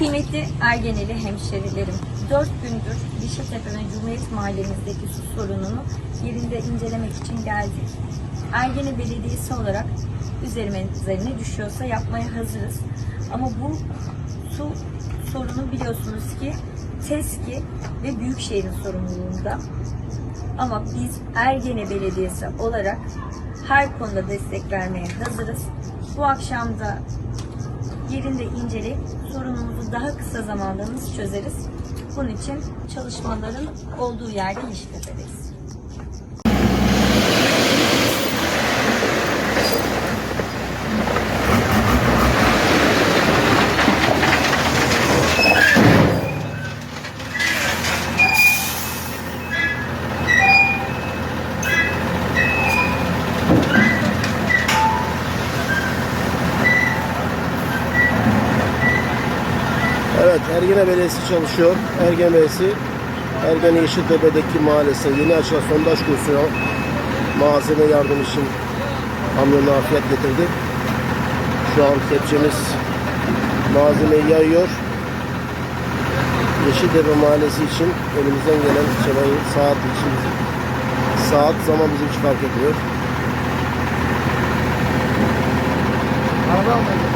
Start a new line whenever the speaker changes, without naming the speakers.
Kıymetli Ergeneli hemşerilerim, 4 gündür Dişitepe ve Cumhuriyet Mahallemizdeki su sorununu yerinde incelemek için geldik. Ergene Belediyesi olarak üzerime üzerine düşüyorsa yapmaya hazırız. Ama bu su sorunu biliyorsunuz ki TESKİ ve Büyükşehir'in sorumluluğunda. Ama biz Ergene Belediyesi olarak her konuda destek vermeye hazırız. Bu akşam da yerinde inceleyip sorunumuzu daha kısa zamanda nasıl çözeriz? Bunun için çalışmaların olduğu yerde Yeşiltepe'deyiz.
Evet, Ergene Belediyesi çalışıyor. Ergene Belediyesi, Ergene Yeşiltepe'deki mahallesine yeni açılan sondaj kursuna malzeme yardım için kamyonuna afiyet getirdi. Şu an kepçemiz malzemeyi yayıyor. Yeşiltepe Mahallesi için elimizden gelen çabayı saat için saat zaman bizim hiç fark etmiyor. Ee,